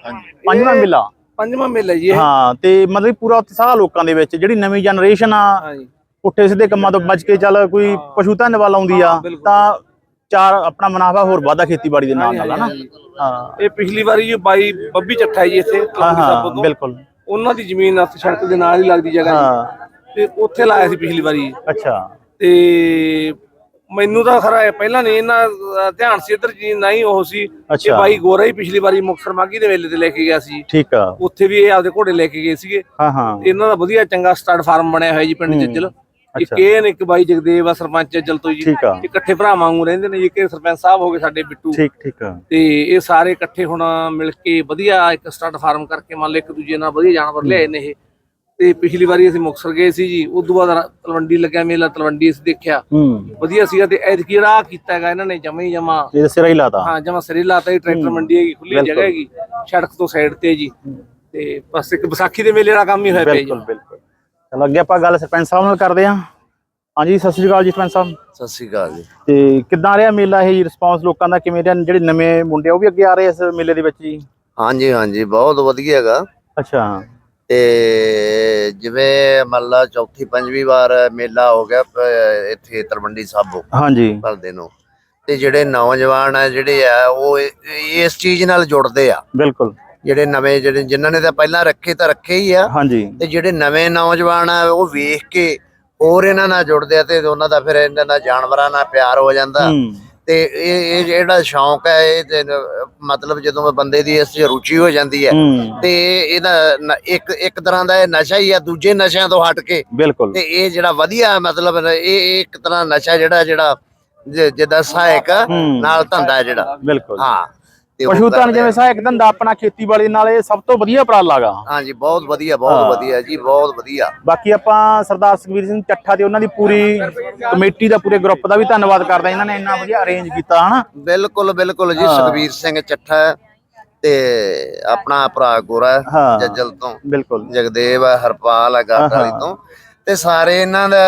ਪੰਜਵਾਂ ਮੇਲਾ। ਪੰਜਵਾਂ ਮੇਲਾ ਜੀ ਇਹ। ਹਾਂ ਤੇ ਮਤਲਬ ਪੂਰਾ ਉਤਸ਼ਾਹ ਲੋਕਾਂ ਦੇ ਵਿੱਚ ਜਿਹੜੀ ਨਵੀਂ ਜਨਰੇਸ਼ਨ ਆ ਹਾਂ ਜੀ ਪੁੱਠੇ ਸਿੱਧੇ ਕੰਮਾਂ ਤੋਂ ਬਚ ਕੇ ਚੱਲ ਕੋਈ ਪਸ਼ੂ ਧਨ ਵੱਲ ਆਉਂਦੀ ਆ ਬਿਲਕੁਲ। ਤਾਂ ਚਾਰ ਆਪਣਾ ਮੁਨਾਫਾ ਹੋਰ ਵਾਧਾ ਖੇਤੀਬਾੜੀ ਦੇ ਨਾਲ ਨਾਲ ਹਨਾ ਹਾਂ। ਇਹ ਪਿਛਲੀ ਵਾਰੀ ਜੀ ਬਾਈ ਬੱਬੀ ਚੱਠਾ ਜੀ ਇੱਥੇ ਹਾਂ ਹਾਂ ਤੋਂ। ਬਿਲਕੁਲ। ਉਹਨਾਂ ਦੀ ਜ਼ਮੀਨ ਹੱਥ ਸੜਕ ਦੇ ਨਾਲ ਹੀ ਲੱਗਦੀ ਜਗ੍ਹਾ ਹਾਂ। ਤੇ ਉੱਥੇ ਲਾਇਆ ਸੀ ਪਿਛਲੀ ਵਾਰੀ ਅੱਛਾ। ਤੇ ਮੈਨੂੰ ਤਾਂ ਖਰਾ ਪਹਿਲਾਂ ਨਹੀਂ ਇਹਨਾਂ ਧਿਆਨ ਸੀ ਇੱਧਰ ਜੀ ਨਹੀਂ ਉਹ ਸੀ। ਇਹ ਅੱਛਾ। ਬਾਈ ਗੋਰਾ ਹੀ ਪਿਛਲੀ ਵਾਰੀ ਮੁਕਤਸਰ ਮਾਗੀ ਦੇ ਮੇਲੇ ਤੇ ਲੈ ਕੇ ਗਿਆ ਸੀ। ਠੀਕ ਆ। ਉੱਥੇ ਵੀ ਇਹ ਆਪਦੇ ਘੋੜੇ ਲੈ ਕੇ ਗਏ ਸੀਗੇ। ਹਾਂ ਹਾਂ। ਇਹਨਾਂ ਦਾ ਵਧੀਆ ਚੰਗਾ ਸਟਾਰਟ ਫਾਰਮ ਬਣਿਆ ਹੋਇਆ ਜੀ ਪਿੰਡ ਜੱਜਲ। ਇੱਕ ਇਹ ਨੇ ਇੱਕ ਬਾਈ ਜਗਦੇਵ ਆ ਸਰਪੰਚ ਜੱਜਲ ਤੋਂ ਜੀ। ਠੀਕ ਆ। ਇਕੱਠੇ ਭਰਾ ਵਾਂਗੂ ਰਹਿੰਦੇ ਨੇ ਜੀ। ਕਿ ਸਰਪੰਚ ਸਾਹਿਬ ਹੋ ਗਏ ਸਾਡੇ ਬਿੱਟੂ। ਠੀਕ ਠੀਕ ਆ। ਤੇ ਇਹ ਸਾਰੇ ਇਕੱਠੇ ਹੁਣ ਮਿਲ ਕੇ ਵਧੀਆ ਇੱਕ ਸਟਾਰਟ ਫਾਰਮ ਕਰਕੇ ਮੰਨ ਲਓ ਇੱਕ ਦੂਜੇ ਨਾਲ ਵਧੀਆ ਜਾਨਵਰ ਲਿਆਏ ਨੇ ਇਹ। ਤੇ ਪਿਛਲੀ ਵਾਰੀ ਅਸੀਂ ਮੁਕਤਸਰ ਗਏ ਸੀ ਜੀ ਉਸ ਤੋਂ ਬਾਅਦ ਤਲਵੰਡੀ ਲੱਗਿਆ ਮੇਲਾ ਤਲਵੰਡੀ ਅਸੀਂ ਦੇਖਿਆ। ਹੂੰ। ਵਧੀਆ ਸੀਗਾ ਤੇ ਐਤਕੀ ਜਿਹੜਾ ਆਹ ਕੀਤਾ ਹੈਗਾ ਇਹਨਾਂ ਨੇ ਜਮੇ ਹੀ ਜਮਾ। ਇਹ ਸਿਰਾ ਹੀ ਲਾਤਾ। ਹਾਂ ਜਮਾ ਸਰੀ ਲਾਤਾ ਹੀ ਟਰੈਕਟਰ ਮੰਡੀ ਹੈਗੀ ਖੁੱਲੀ। ਜਗ੍ਹਾ ਹੈਗੀ ਸੜਕ ਤੋਂ ਸਾਈਡ ਤੇ ਜੀ। ਤੇ ਬਸ ਇੱਕ ਵਿਸਾਖੀ ਦੇ ਮੇਲੇ ਦਾ ਕੰਮ ਹੀ ਹੋਇਆ ਪਿਆ ਜੀ। ਬਿਲਕੁਲ ਬਿਲਕੁਲ। ਚਲੋ ਅੱਗੇ ਆਪਾਂ ਗੱਲ ਸਰਪੰਚ ਸਾਹਿਬ ਨਾਲ ਕਰਦੇ ਹਾਂ। ਹਾਂਜੀ ਸਤਿ ਸ਼੍ਰੀ ਅਕਾਲ ਜੀ ਸਰਪੰਚ ਸਾਹਿਬ। ਸਤਿ ਸ਼੍ਰੀ ਅਕਾਲ ਜੀ। ਤੇ ਕਿੱਦਾਂ ਰਿਹਾ ਮੇਲਾ ਇਹ ਰਿਸਪੌਂਸ ਲੋਕਾਂ ਦਾ ਕਿਵੇਂ ਰਿਹਾ? ਜਿਹੜੇ ਨਵੇਂ ਮੁੰਡੇ ਆ, ਉਹ ਵੀ ਅੱਗੇ ਆ ਰਹੇ ਇਸ ਮੇਲੇ ਦੇ ਵਿੱਚ ਜੀ? ਹਾਂਜੀ ਹਾਂਜੀ ਬਹੁਤ ਵਧੀਆ ਹੈਗਾ। ਅੱਛਾ। ਤੇ ਜਿਵੇਂ ਮੰਨ ਲਾ ਚੌਥੀ ਪੰਜਵੀਂ ਵਾਰ ਮੇਲਾ ਹੋ ਗਿਆ ਪ- ਇੱਥੇ ਤਲਵੰਡੀ ਸਾਬੋ ਹਾਂਜੀ। ਭਲਦੇ ਨੂੰ। ਤੇ ਜਿਹੜੇ ਨੌਜਵਾਨ ਆ ਜਿਹੜੇ ਆ ਉਹ ਇ- ਇਸ ਚੀਜ਼ ਨਾਲ ਜੁੜਦੇ ਆ। ਬਿਲਕੁਲ। ਜਿਹੜੇ ਨਵੇਂ ਜਿਹੜੇ ਜਿਨ੍ਹਾਂ ਨੇ ਤਾਂ ਪਹਿਲਾਂ ਰੱਖੇ ਤਾਂ ਰੱਖੇ ਹੀ ਆ। ਹਾਂਜੀ। ਤੇ ਜਿਹੜੇ ਨਵੇਂ ਨੌਜਵਾਨ ਆ ਉਹ ਵੇਖ ਕੇ ਹੋਰ ਇਹਨਾਂ ਨਾਲ ਜੁੜਦੇ ਆ ਤੇ ਉਹਨਾਂ ਦਾ ਫਿਰ ਇਹਨਾਂ ਨਾਲ ਜਾਨਵਰਾਂ ਨਾਲ ਪਿਆਰ ਹੋ ਜਾਂਦਾ। ਹੂੰ। ਤੇ ਇਹ ਇਹ ਜਿਹੜਾ ਸ਼ੌਂਕ ਹੈ ਇਹ ਤੇ ਮਤਲਬ ਜਦੋਂ ਬੰਦੇ ਦੀ ਇਸ 'ਚ ਰੁਚੀ ਹੋ ਜਾਂਦੀ ਹੈ ਹੂੰ। ਤੇ ਇਹਦਾ ਨ- ਇੱਕ ਇੱਕ ਤਰ੍ਹਾਂ ਦਾ ਇਹ ਨਸ਼ਾ ਹੀ ਆ ਦੂਜੇ ਨਸ਼ਿਆਂ ਤੋਂ ਹਟ ਕੇ। ਬਿਲਕੁਲ। ਤੇ ਇਹ ਜਿਹੜਾ ਵਧੀਆ ਮਤਲਬ ਇਹ ਇਹ ਇੱਕ ਤਰ੍ਹਾਂ ਨਸ਼ਾ ਜਿਹੜਾ ਜਿਹੜਾ ਜ- ਜਿੱਦਾਂ ਸਹਾਇਕ ਹੂੰ। ਨਾਲ ਧੰਦਾ ਹੈ ਜਿਹੜਾ। ਬਿਲਕੁਲ। ਹਾਂ। ਤੇ ਪਸ਼ੂ ਧਨ ਜਿਵੇਂ ਆ। ਸਹਾਇਕ ਧੰਦਾ ਆਪਣਾ ਖੇਤੀਬਾੜੀ ਨਾਲ ਇਹ ਸਭ ਤੋਂ ਵਧੀਆ ਉਪਰਾਲਾ ਗਾ ਹਾਂਜੀ ਬਹੁਤ ਵਧੀਆ। ਬਹੁਤ ਵਧੀਆ ਜੀ ਬਹੁਤ ਵਧੀਆ ਬਾਕੀ ਆਪਾਂ ਸਰਦਾਰ ਸੁਖਬੀਰ ਸਿੰਘ ਚੱਠਾ ਤੇ ਉਹਨਾਂ ਦੀ ਪੂਰੀ ਕਮੇਟੀ ਦਾ ਪੂਰੇ ਗਰੁੱਪ ਦਾ ਵੀ ਧੰਨਵਾਦ ਕਰਦਾ ਇਹਨਾਂ ਨੇ ਇੰਨਾ ਵਧੀਆ ਅਰੇਂਜ ਕੀਤਾ ਹਨਾ ਬਿਲਕੁਲ ਬਿਲਕੁਲ ਜੀ ਹਾਂ। ਸੁਖਬੀਰ ਸਿੰਘ ਚੱਠਾ ਤੇ ਆਪਣਾ ਭਰਾ ਗੋਰਾ। ਜੱਜਲ ਤੋਂ ਬਿਲਕੁਲ ਜਗਦੇਵ ਹਰਪਾਲ ਹੈ ਗਾਟ ਵਾਲੀ ਹਾਂ। ਤੋਂ ਤੇ ਸਾਰੇ ਇਹਨਾਂ ਦਾ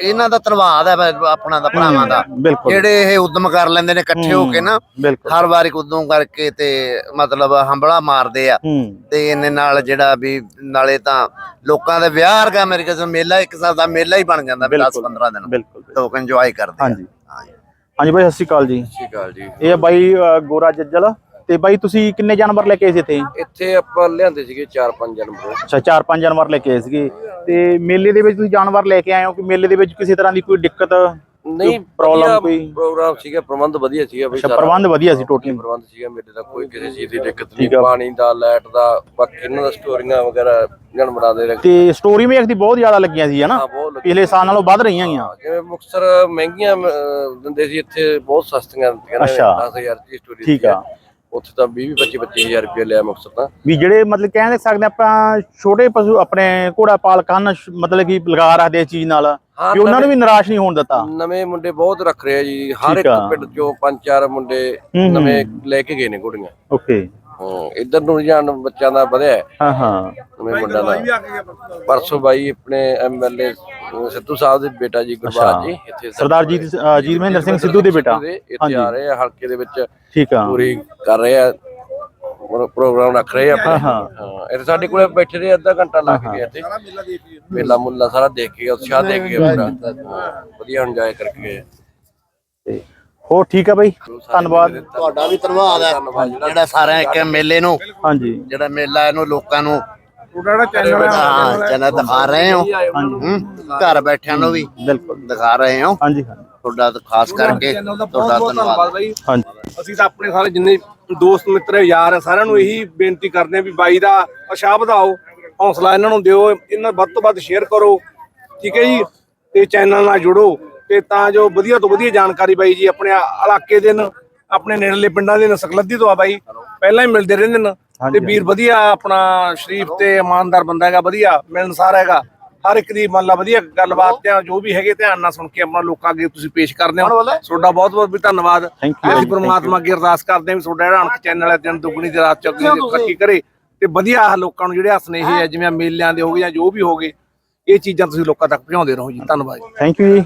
ਇਹਨਾਂ ਦਾ ਧੰਨਵਾਦ ਹੈ ਆਪਣਾ ਦਾ ਭਰਾਵਾਂ ਦਾ। ਬਿਲਕੁਲ। ਜਿਹੜੇ ਇਹ ਉਦਮ ਕਰ ਲੈਂਦੇ ਨੇ ਇਕੱਠੇ ਹੋ ਕੇ ਨਾ ਬਿਲਕੁਲ। ਹਰ ਵਾਰੀ ਉਦੋਂ ਕਰਕੇ ਤੇ ਮਤਲਬ ਹੰਬਲਾ ਮਾਰਦੇ ਆ। ਹੂੰ। ਤੇ ਇਹਨੇ ਨਾਲ ਜਿਹੜਾ ਵੀ ਨਾਲੇ ਤਾਂ ਲੋਕਾਂ ਦੇ ਵਿਆਹ ਵਰਗਾ ਮੇਰੇ ਕੋਲ ਮੇਲਾ ਇੱਕ ਹਿਸਾਬ ਦਾ ਮੇਲਾ ਹੀ ਬਣ ਜਾਂਦਾ 10 ਬਿਲਕੁਲ। 15 ਦਿਨ। ਬਿਲਕੁਲ ਲੋਕ ਇੰਜੋਏ ਕਰਦੇ ਆ। ਹਾਂਜੀ। ਹਾਂਜੀ ਬਾਈ ਸਤਿ ਸ਼੍ਰੀ ਅਕਾਲ ਜੀ। ਸਤਿ ਸ਼੍ਰੀ ਅਕਾਲ ਜੀ। ਇਹ ਆ ਬਾਈ ਅ, ਗੋਰਾ ਜੱਜਲ। ਤੇ ਬਾਈ ਤੁਸੀਂ ਕਿੰਨੇ ਜਾਨਵਰ ਲੈ ਕੇ ਆਏ ਸੀ ਇੱਥੇ? ਇੱਥੇ ਆਪਾਂ ਲਿਆਂਦੇ ਸੀਗੇ 4-5 ਜਨਮ ਅੱਛਾ ਚਾਰ ਪੰਜ ਜਾਨਵਰ ਲੈ ਕੇ ਆਏ ਸੀਗੇ। ਤੇ ਮੇਲੇ ਦੇ ਵਿੱਚ ਤੁਸੀਂ ਜਾਨਵਰ ਲੈ ਕੇ ਆਏ ਹੋ ਕਿ ਮੇਲੇ ਦੇ ਵਿੱਚ ਕਿਸੇ ਤਰ੍ਹਾਂ ਦੀ ਕੋਈ ਦਿੱਕਤ ਨਹੀਂ ਪ੍ਰੋਬਲਮ ਕੋਈ? ਪ੍ਰੋਗਰਾਮ ਸੀਗਾ ਪ੍ਰਬੰਧ ਵਧੀਆ ਸੀਗਾ ਬਈ ਅੱਛਾ ਪ੍ਰਬੰਧ ਵਧੀਆ ਸੀ ਟੋਟਲੀ ਪ੍ਰਬੰਧ ਸੀਗਾ ਮੇਰੇ ਦਾ ਕੋਈ ਕਿਸੇ ਚੀਜ਼ ਦੀ ਦਿੱਕਤ ਨਹੀਂ। ਪਾਣੀ ਦਾ ਲਾਈਟ ਦਾ ਬਾਕੀ ਇਹਨਾਂ ਦਾ ਸਟੋਰੀਆਂ ਵਗੈਰਾ ਜਾਨਵਰਾਂ ਦੇ ਰੱਖ- ਤੇ ਸਟੋਰੀ ਮੇਕ ਦੀ ਬਹੁਤ ਜ਼ਿਆਦਾ ਲੱਗੀਆਂ ਸੀ ਹਨਾ। ਪਿਛਲੇ ਸਾਲ ਨਾਲੋਂ ਵੱਧ ਰਹੀਆਂ ਗੀਆਂ ਜਿਵੇਂ ਮੁਕਤਸਰ ਮਹਿੰਗੀਆਂ ਦਿੰਦੇ ਸੀ ਇੱਥੇ ਬਹੁਤ ਸਸਤੀਆਂ ਦਿੱਤੀਆਂ ਨੇ। ਅੱਛਾ। 10000 ਦੀ ਸਟੋਰੀ ਠੀਕ ਆ। ਉੱਥੇ ਤਾਂ 20 25 25000 ਰੁਪਏ ਲਿਆ ਮੁਕਤਸਰ ਤਾਂ ਵੀ ਜਿਹੜੇ ਮਤਲਬ ਕਹਿ ਸਕਦੇ ਆਪਾਂ ਛੋਟੇ ਪਸ਼ੂ ਆਪਣੇ ਘੋੜਾ ਪਾਲਕ ਹਨ ਮਤਲਬ ਕਿ ਲਗਾ ਰੱਖਦੇ ਚੀਜ਼ ਨਾਲ ਵੀ ਉਹਨਾਂ ਨੂੰ ਵੀ ਨਿਰਾਸ਼ ਨਹੀਂ ਹੋਣ ਦਿੱਤਾ ਨਵੇਂ ਮੁੰਡੇ ਬਹੁਤ ਰੱਖ ਰਹੇ ਜੀ ਹਰ ਇੱਕ। ਪਿੰਡ ਚੋਂ ਪੰਜ ਚਾਰ ਮੁੰਡੇ। ਨਵੇਂ ਲੈ ਕੇ ਗਏ ਨੇ ਕੁੜੀਆਂ ਓਕੇ ਹਾਂ। ਇਧਰ ਨੂੰ ਰੁਝਾਨ ਬੱਚਿਆਂ ਦਾ ਵਧਿਆ ਹੈ, ਹਾਂ ਮੁੰਡਿਆਂ ਦਾ। ਪਰਸੋਂ ਬਾਈ ਆਪਣੇ ਐਮਐਲਏ ਸਿੱਧੂ ਸਾਹਿਬ ਦੇ ਬੇਟਾ ਜੀ ਗੁਰਬਾਜ ਜੀ ਇੱਥੇ ਸਰਦਾਰ ਜੀ ਜੀਤ ਮਹਿੰਦਰ ਸਿੰਘ ਸਿੱਧੂ ਦੇ ਬੇਟਾ। ਇੱਥੇ। ਆ ਰਹੇ ਆ ਹਲਕੇ ਦੇ ਵਿੱਚ ਠੀਕ ਆ। ਪੂਰੀ ਕਰ ਰਹੇ ਆ। ਪ੍ਰੋ- ਪ੍ਰੋਗਰਾਮ ਰੱਖ ਰਹੇ ਆ ਆਪਣੇ। ਹਾਂ, ਹਾਂ ਇੱਥੇ ਸਾਡੇ ਕੋਲੇ ਬੈਠੇ ਰਹੇ ਅੱਧਾ ਘੰਟਾ ਲੱਗ ਗਿਆ ਇੱਥੇ। ਮੇਲਾ ਮੁੱਲਾ ਸਾਰਾ ਦੇਖ ਕੇ ਉਤਸ਼ਾਹ ਦੇਖ ਕੇ ਵਧੀਆ ਇੰਜੋਏ ਕਰਕੇ। ਗਏ ਤੇ ਹੋਰ ਠੀਕ ਆ ਬਾਈ? ਧੰਨਵਾਦ। ਤੁਹਾਡਾ ਵੀ ਧੰਨਵਾਦ ਹੈ। ਜਿਹੜਾ ਸਾਰਿਆਂ ਇੱਕ ਮੇਲੇ ਨੂੰ ਹਾਂਜੀ। ਜਿਹੜਾ ਮੇਲਾ ਇਹਨੂੰ ਲੋਕਾਂ ਨੂੰ ਹਾਂ ਚੈਨਲ ਦਿਖਾ ਰਹੇ ਹੋ। ਹੂੰ, ਘਰ ਬੈਠਿਆਂ ਨੂੰ ਵੀ ਬਿਲਕੁਲ। ਦਿਖਾ ਰਹੇ ਹੋ। ਹਾਂਜੀ ਹਾਂਜੀ। ਤੁਹਾਡਾ ਤਾਂ ਖਾਸ ਕਰਕੇ ਤੁਹਾਡਾ ਧੰਨਵਾਦ। ਬਾਈ। ਹਾਂਜੀ। ਅਸੀਂ ਤਾਂ ਆਪਣੇ ਸਾਰੇ ਜਿੰਨੇ ਦੋਸਤ ਮਿੱਤਰ ਯਾਰ ਸਾਰਿਆਂ ਨੂੰ ਇਹੀ ਬੇਨਤੀ ਕਰਦੇ ਆ ਵੀ ਬਾਈ ਦਾ ਉਤਸ਼ਾਹ ਵਧਾਓ ਹੌਸਲਾ ਇਹਨਾਂ ਨੂੰ ਦਿਓ ਇਹਨਾਂ ਵੱਧ ਤੋਂ ਵੱਧ ਸ਼ੇਅਰ ਕਰੋ। ਠੀਕ ਹੈ ਜੀ? ਤੇ ਚੈਨਲ ਨਾਲ ਜੁੜੋ। ਤੇ ਤਾਂ ਜੋ ਵਧੀਆ ਤੋਂ ਵਧੀਆ ਜਾਣਕਾਰੀ ਬਾਈ ਜੀ ਆਪਣੇ ਇਲਾਕੇ ਦੇ ਨ ਆਪਣੇ ਨੇੜਲੇ ਪਿੰਡਾਂ ਦੇ ਨਸਕਲੱਦੀ ਤੋਂ ਆ ਬਾਈ। ਪਹਿਲਾਂ ਹੀ ਮਿਲਦੇ ਰਹਿੰਦੇ ਨੇ। ਤੇ ਵੀਰ ਵਧੀਆ ਆਪਣਾ ਸ਼ਰੀਫ ਤੇ ਇਮਾਨਦਾਰ ਬੰਦਾ ਹੈਗਾ ਵਧੀਆ ਮਿਲਣਸਾਰ ਹੈਗਾ। ਹਰ ਇੱਕ ਦੀ ਮੰਨ ਲਾ ਵਧੀਆ ਗੱਲਬਾਤ ਜਾਂ ਜੋ ਵੀ ਹੈਗੇ ਧਿਆਨ ਨਾਲ ਸੁਣ ਕੇ ਆਪਣਾ ਲੋਕਾਂ ਅੱਗੇ ਤੁਸੀਂ ਪੇਸ਼ ਕਰਦੇ ਹੋ। ਤੁਹਾਡਾ ਬਹੁਤ ਬਹੁਤ ਵੀ ਧੰਨਵਾਦ। ਅਸੀਂ. ਪ੍ਰਮਾਤਮਾ ਅੱਗੇ ਅਰਦਾਸ ਕਰਦੇ ਹਾਂ ਵੀ ਤੁਹਾਡਾ ਜਿਹੜਾ ਅਣਖ ਚੈਨਲ ਹੈ ਦਿਨ ਦੁੱਗਣੀ ਤੇ ਰਾਤ ਚੌਗਣੀ ਤਰੱਕੀ ਕਰੇ ਤੇ ਵਧੀਆ ਆਹ ਲੋਕਾਂ ਨੂੰ ਜਿਹੜੇ ਹਸਨੇ ਇਹ ਹੈ? ਜਿਵੇਂ ਮੇਲਿਆਂ ਦੇ ਹੋ ਗਏ ਜਾਂ ਜੋ ਵੀ ਹੋ ਗਏ ਇਹ ਚੀਜ਼ਾਂ ਤੁਸੀਂ ਲੋਕਾਂ ਤੱਕ ਪਹੁੰਚਾਉਂਦੇ ਰਹੋ ਜੀ। ਧੰਨਵਾਦ ਥੈਂਕ ਯੂ ਜੀ।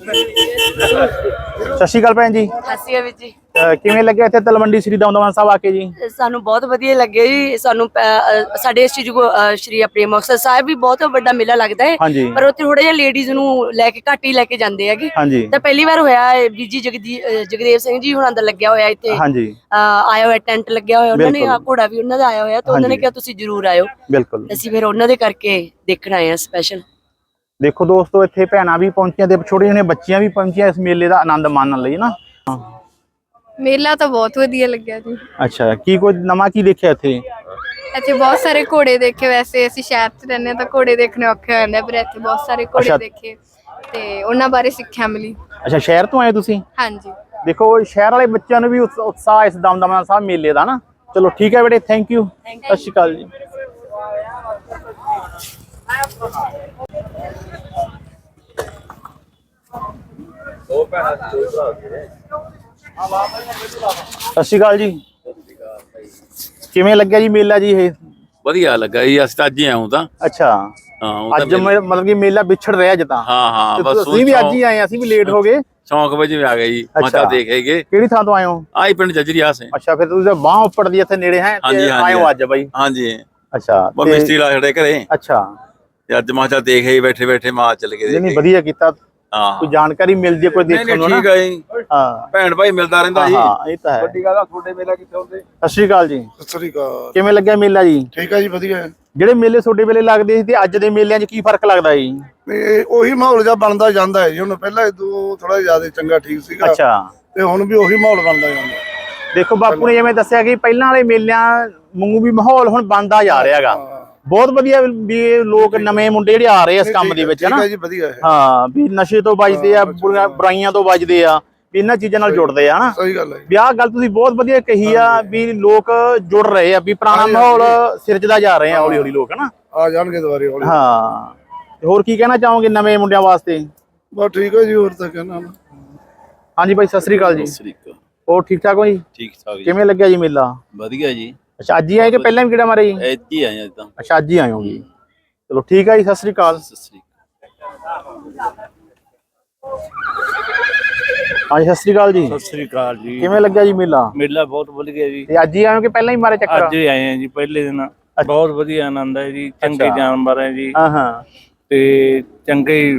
ਸਤਿ ਸ਼੍ਰੀ ਅਕਾਲ ਭੈਣ ਜੀ। ਹਾਸੀਆ ਵਿੱਚ ਜੀ। ਅਹ ਕਿਵੇਂ ਲੱਗਿਆ ਇੱਥੇ ਤਲਵੰਡੀ ਸ੍ਰੀ ਦਮਦਮਾ ਸਾਹਿਬ ਆ ਕੇ ਜੀ? ਸਾਨੂੰ ਬਹੁਤ ਵਧੀਆ ਲੱਗਿਆ ਜੀ। ਸਾਨੂੰ ਪ- ਅ, ਸਾਡੇ ਸ਼੍ਰੀ ਗੁ- ਅ, ਸ਼੍ਰੀ ਆਪਣੇ ਮੁਕਤਸਰ ਸਾਹਿਬ ਵੀ ਬਹੁਤ ਵੱਡਾ ਮੇਲਾ ਲੱਗਦਾ ਹੈ। ਹਾਂਜੀ। ਪਰ ਉੱਥੇ ਥੋੜਾ ਜਿਹਾ ਲੇਡੀਜ਼ ਨੂੰ ਲੈ ਕੇ ਘੱਟ ਹੀ ਲੈ ਕੇ ਜਾਂਦੇ ਹੈਗੇ। ਹਾਂਜੀ। ਤਾਂ ਪਹਿਲੀ ਵਾਰ ਹੋਇਆ ਹੈ ਬੀਜੀ ਜਗਦੀ ਅ, ਜਗਦੇਵ ਸਿੰਘ ਜੀ ਹੁਣਾਂ ਦਾ ਲੱਗਿਆ ਹੋਇਆ ਇੱਥੇ। ਹਾਂਜੀ। ਅ, ਆਇਆ ਹੋਇਆ ਟੈਂਟ ਲੱਗਿਆ ਹੋਇਆ ਉਹਨਾਂ ਨੇ ਬਿਲਕੁਲ। ਆਹ ਘੋੜਾ ਵੀ ਉਹਨਾਂ ਦਾ ਆਇਆ ਹੋਇਆ ਤਾਂ ਉਹਨਾਂ ਨੇ ਹਾਂਜੀ। ਕਿਹਾ ਤੁਸੀਂ ਜ਼ਰੂਰ ਆਇਓ। ਬਿਲਕੁਲ। ਅਸੀਂ ਫਿਰ ਉਹਨਾਂ ਦੇ ਕਰਕੇ ਦੇਖਣ ਆਏ ਆ ਸਪੈਸ਼ਲ ਦੇਖੋ ਦੋਸਤੋ ਇੱਥੇ ਭੈਣਾਂ ਵੀ ਪਹੁੰਚੀਆਂ ਤੇ ਛੋਟੇ ਜਿਹੇ ਬੱਚੀਆਂ ਵੀ ਪਹੁੰਚੀਆਂ ਇਸ ਮੇਲੇ ਦਾ ਆਨੰਦ ਮਾਣਨ ਲਈ ਨਾ? ਮੇਲਾ ਤਾਂ ਬਹੁਤ ਵਧੀਆ ਲੱਗਿਆ ਜੀ। ਅੱਛਾ ਕੀ ਕੋਈ ਨਵਾਂ ਕੀ ਦੇਖਿਆ ਇੱਥੇ? ਇੱਥੇ ਬਹੁਤ ਸਾਰੇ ਘੋੜੇ ਦੇਖੇ ਵੈਸੇ ਅਸੀਂ ਸ਼ਹਿਰ 'ਚ ਰਹਿੰਦੇ ਹਾਂ ਤਾਂ ਘੋੜੇ ਦੇਖਣੇ ਔਖੇ ਹੋ ਜਾਂਦੇ ਪਰ ਇੱਥੇ ਬਹੁਤ ਸਾਰੇ ਅੱਛਾ। ਘੋੜੇ ਦੇਖੇ ਤੇ ਉਹਨਾਂ ਬਾਰੇ ਸਿੱਖਿਆ ਮਿਲੀ। ਅੱਛਾ ਸ਼ਹਿਰ ਤੋਂ ਆਏ ਤੁਸੀਂ? ਹਾਂਜੀ। ਦੇਖੋ ਸ਼ਹਿਰ ਵਾਲੇ ਬੱਚਿਆਂ ਨੂੰ ਵੀ ਉਤਸ- ਉਤਸ਼ਾਹ ਇਸ ਦਮਦਮਾ ਸਾਹਿਬ ਮੇਲੇ ਦਾ ਨਾ? ਚਲੋ ਠੀਕ ਹੈ ਬੇਟੇ ਥੈਂਕ ਯੂ ਸਤਿ ਸ਼੍ਰੀ ਅਕਾਲ ਜੀ। ਸਤਿ ਸ਼੍ਰੀ ਅਕਾਲ ਜੀ। ਕਿਵੇਂ ਲੱਗਿਆ ਜੀ ਮੇਲਾ ਜੀ ਇਹ? ਵਧੀਆ ਲੱਗਾ ਜੀ ਅਸੀਂ ਤਾਂ ਅੱਜ ਹੀ ਆਉਂ ਤਾਂ। ਅੱਛਾ। ਹਾਂ ਅੱਜ ਮਤਲਬ ਕਿ ਮੇਲਾ ਵਿਛੜ ਰਿਹਾ ਜਦਾਂ ਹਾਂ ਹਾਂ ਬਸ ਅਸੀਂ ਵੀ ਅੱਜ ਹੀ ਆਏ ਅਸੀਂ ਵੀ ਲੇਟ ਹੋ ਗਏ। ਸ਼ੌਂਕ ਵਜੇ ਵੀ ਆ ਗਏ ਜੀ। ਮਾਤਾ ਦੇਖੇਗੇ ਕਿਹੜੀ ਥਾਂ ਤੋਂ ਆਏ ਹੋ? ਆਈ ਪਿੰਡ ਜਜਰੀ ਆਸੇ ਅੱਛਾ ਫਿਰ ਤੁਸੀਂ ਬਾਹ ਉੱਪਰ ਦੀ ਇੱਥੇ ਨੇੜੇ ਹੈ। ਆਏ ਹੋ ਅੱਜ ਬਾਈ। ਹਾਂਜੀ। ਅੱਛਾ ਮਿਸਤਰੀ ਲਾ ਛੜੇ ਘਰੇ। ਅੱਛਾ। ਤੇ ਅੱਜ ਮਾਤਾ ਦੇਖੇ ਹੀ ਬੈਠੇ ਬੈਠੇ ਮਾਂ ਚੱਲ ਗਏ ਨਹੀਂ। ਵਧੀਆ ਕੀਤਾ। ਹਾਂ। ਕੋਈ ਜਾਣਕਾਰੀ ਮਿਲਦੀ ਹੈ ਕੋਈ ਦੇਖਣ ਨੂੰ ਠੀਕ ਨਾ? ਹੈ ਜੀ। ਹਾਂ। ਭੈਣ ਭਾਈ ਮਿਲਦਾ ਰਹਿੰਦਾ ਜੀ। ਹਾਂ ਇਹ ਤਾਂ ਹੈ। ਵੱਡੀ ਗੱਲ ਆ ਤੁਹਾਡੇ ਮੇਲਾ ਕਿੱਥੇ ਹੁੰਦੇ? ਸਤਿ ਸ਼੍ਰੀ ਅਕਾਲ ਜੀ। ਸਤਿ ਸ੍ਰੀ ਅਕਾਲ। ਕਿਵੇਂ ਲੱਗਿਆ ਮੇਲਾ ਜੀ? ਠੀਕ ਹੈ ਜੀ ਵਧੀਆ। ਜਿਹੜੇ ਮੇਲੇ ਤੁਹਾਡੇ ਵੇਲੇ ਲੱਗਦੇ ਸੀ ਤੇ ਅੱਜ ਦੇ ਮੇਲਿਆਂ 'ਚ ਕੀ ਫ਼ਰਕ ਲੱਗਦਾ ਜੀ? ਇਹ ਉਹੀ ਮਾਹੌਲ ਜਿਹਾ ਬਣਦਾ ਜਾਂਦਾ ਹੈ ਜੀ। ਹੁਣ ਪਹਿਲਾਂ ਇਦੋਂ ਥੋੜਾ ਜ਼ਿਆਦਾ ਚੰਗਾ ਠੀਕ ਸੀਗਾ। ਅੱਛਾ। ਤੇ ਹੁਣ ਵੀ ਉਹੀ ਮਾਹੌਲ ਬਣਦਾ ਜਾਂਦਾ। ਦੇਖੋ ਬਾਪੂ ਨੇ ਜਿਵੇਂ ਦੱਸਿਆ ਕਿ ਪਹਿਲਾਂ ਵਾਲੇ ਮੇਲਿਆਂ ਵਾਂਗੂ ਵੀ ਮਾਹੌਲ ਹੁਣ ਬਣਦਾ ਜਾ ਰਿਹਾ ਹੈਗਾ। ਬਹੁਤ ਵਧੀਆ ਵੀ ਲੋਕ ਨਵੇਂ ਮੁੰਡੇ ਜਿਹੜੇ ਆ ਰਹੇ ਇਸ ਕੰਮ ਦੇ ਵਿੱਚ ਹਨਾ ਹੈ ਜੀ ਵਧੀਆ ਹੈ। ਹਾਂ ਵੀ ਨਸ਼ੇ ਤੋਂ ਬਚਦੇ ਆ ਬੁਰਾਈਆਂ ਤੋਂ ਬਚਦੇ ਆ ਵੀ ਇਹਨਾਂ ਚੀਜ਼ਾਂ ਨਾਲ ਜੁੜਦੇ ਆ ਹਨਾ? ਸਹੀ ਗੱਲ ਹੈ ਵੀ ਆਹ ਗੱਲ ਤੁਸੀਂ ਬਹੁਤ ਵਧੀਆ ਕਹੀ ਆ ਵੀ ਲੋਕ ਜੁੜ ਰਹੇ ਆ ਵੀ ਪੁਰਾਣਾ ਮਾਹੌਲ ਸਿਰਜਦਾ ਜਾ ਰਹੇ ਆ ਹੌਲੀ ਹੌਲੀ ਲੋਕ ਹਨਾ? ਆ ਜਾਣਗੇ ਦੁਬਾਰੇ ਹੌਲੀ। ਹਾਂ। ਤੇ ਹੋਰ ਕੀ ਕਹਿਣਾ ਚਾਹੋਗੇ ਨਵੇਂ ਮੁੰਡਿਆਂ ਵਾਸਤੇ? ਬਸ ਠੀਕ ਹੈ ਜੀ ਹੋਰ ਤਾਂ ਕਹਿਣਾ ਨਾ। ਹਾਂਜੀ ਬਾਈ ਸਤਿ ਸ੍ਰੀ ਅਕਾਲ ਜੀ। ਸ੍ਰੀਕਾ ਹੋਰ ਠੀਕ ਠਾਕ ਹੋ ਜੀ? ਠੀਕ ਠਾਕ ਜੀ। ਕਿਵੇਂ ਲੱਗਿਆ ਜੀ ਮੇਲਾ? ਵਧੀਆ ਜੀ। ਅੱਛਾ ਅੱਜ ਹੀ ਆਏ ਕਿ ਪਹਿਲਾਂ ਵੀ ਕਿਹੜਾ ਮਾਰੇ ਜੀ? ਇੱਥੇ ਹੀ ਆਏ ਅੱਜ ਤਾਂ ਅੱਛਾ ਅੱਜ ਹੀ ਆਏ ਹੋਗੇ। ਚਲੋ ਠੀਕ ਹੈ ਜੀ ਸਤਿ ਸ੍ਰੀ ਅਕਾਲ। ਸਤਿ ਸ੍ਰੀ ਹਾਂਜੀ ਸਤਿ ਸ੍ਰੀ ਅਕਾਲ ਜੀ। ਸਤਿ ਸ੍ਰੀ ਅਕਾਲ ਜੀ। ਕਿਵੇਂ ਲੱਗਿਆ ਜੀ ਮੇਲਾ? ਮੇਲਾ ਬਹੁਤ ਵਧੀਆ ਜੀ। ਤੇ ਅੱਜ ਹੀ ਆਏ ਹੋ ਕਿ ਪਹਿਲਾਂ ਹੀ ਮਾਰੇ ਚੱਕਰ? ਅੱਜ ਹੀ ਆਏ ਆ ਜੀ ਪਹਿਲੇ ਦਿਨ। ਬਹੁਤ ਵਧੀਆ ਆਨੰਦ ਹੈ ਜੀ ਚੰਗੇ। ਜਾਨਵਰ ਹੈ ਜੀ। ਹਾਂ ਹਾਂ। ਤੇ ਚੰਗੇ ਹੀ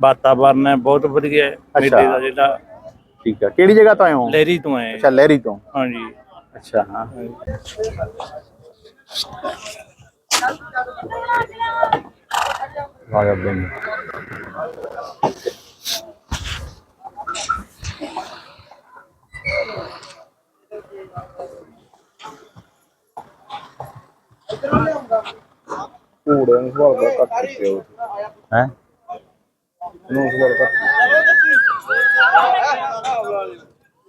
ਵਾਤਾਵਰਨ ਹੈ ਬਹੁਤ ਵਧੀਆ ਹੈ ਮੇਲੇ ਦਾ ਜਿਹੜਾ। ਠੀਕ ਹੈ। ਕਿਹੜੀ ਜਗ੍ਹਾ ਤੋਂ ਆਏ ਹੋ? ਲਹਿਰੀ ਤੋਂ ਆਏ ਅੱਛਾ ਲਹਿਰੀ ਤੋਂ। ਹਾਂਜੀ ਅੱਛਾ ਹਾਂ। ਗਿਆ ਬੈਨ ਕੂੜੇ ਨੂੰ ਸਵਾਲ ਬੜਾ ਕੱਟ ਚੁੱਕੇ ਹੋ। ਹੈ? ਨੂੰ ਸਵਾਲ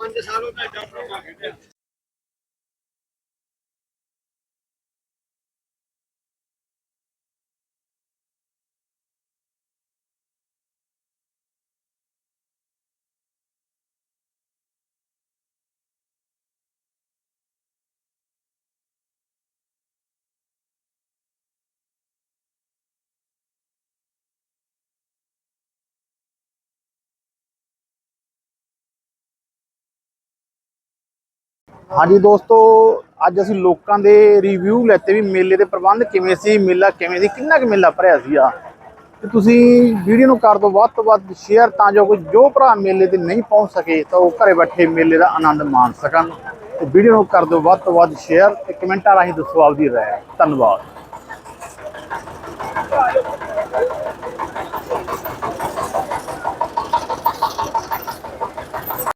ਪੰਜ ਸਾਲ ਕੱਟ ਹਾਂਜੀ ਦੋਸਤੋ, ਅੱਜ ਅਸੀਂ ਲੋਕਾਂ ਦੇ ਰਿਵਿਊ ਲੈਤੇ ਵੀ ਮੇਲੇ ਦੇ ਪ੍ਰਬੰਧ ਕਿਵੇਂ ਸੀ, ਮੇਲਾ ਕਿਵੇਂ ਸੀ, ਕਿੰਨਾ ਕੁ ਮੇਲਾ ਭਰਿਆ ਸੀਗਾ ਆ। ਤੇ ਤੁਸੀਂ ਵੀਡੀਓ ਨੂੰ ਕਰ ਦਿਓ ਵੱਧ ਤੋਂ ਵੱਧ ਸ਼ੇਅਰ ਤਾਂ ਜੋ ਕੋਈ ਜੋ ਭਰਾ ਮੇਲੇ ਤੇ ਨਹੀਂ ਪਹੁੰਚ ਸਕੇ ਤਾਂ ਉਹ ਘਰੇ ਬੈਠੇ ਮੇਲੇ ਦਾ ਆਨੰਦ ਮਾਣ ਸਕਣ। ਤੇ ਵੀਡੀਓ ਨੂੰ ਕਰ ਦਿਓ ਵੱਧ ਤੋਂ ਵੱਧ ਸ਼ੇਅਰ ਤੇ ਕਮੈਂਟਾਂ ਰਾਹੀਂ ਦੱਸੋ ਆਪਦੀ ਰਾਏ। ਧੰਨਵਾਦ।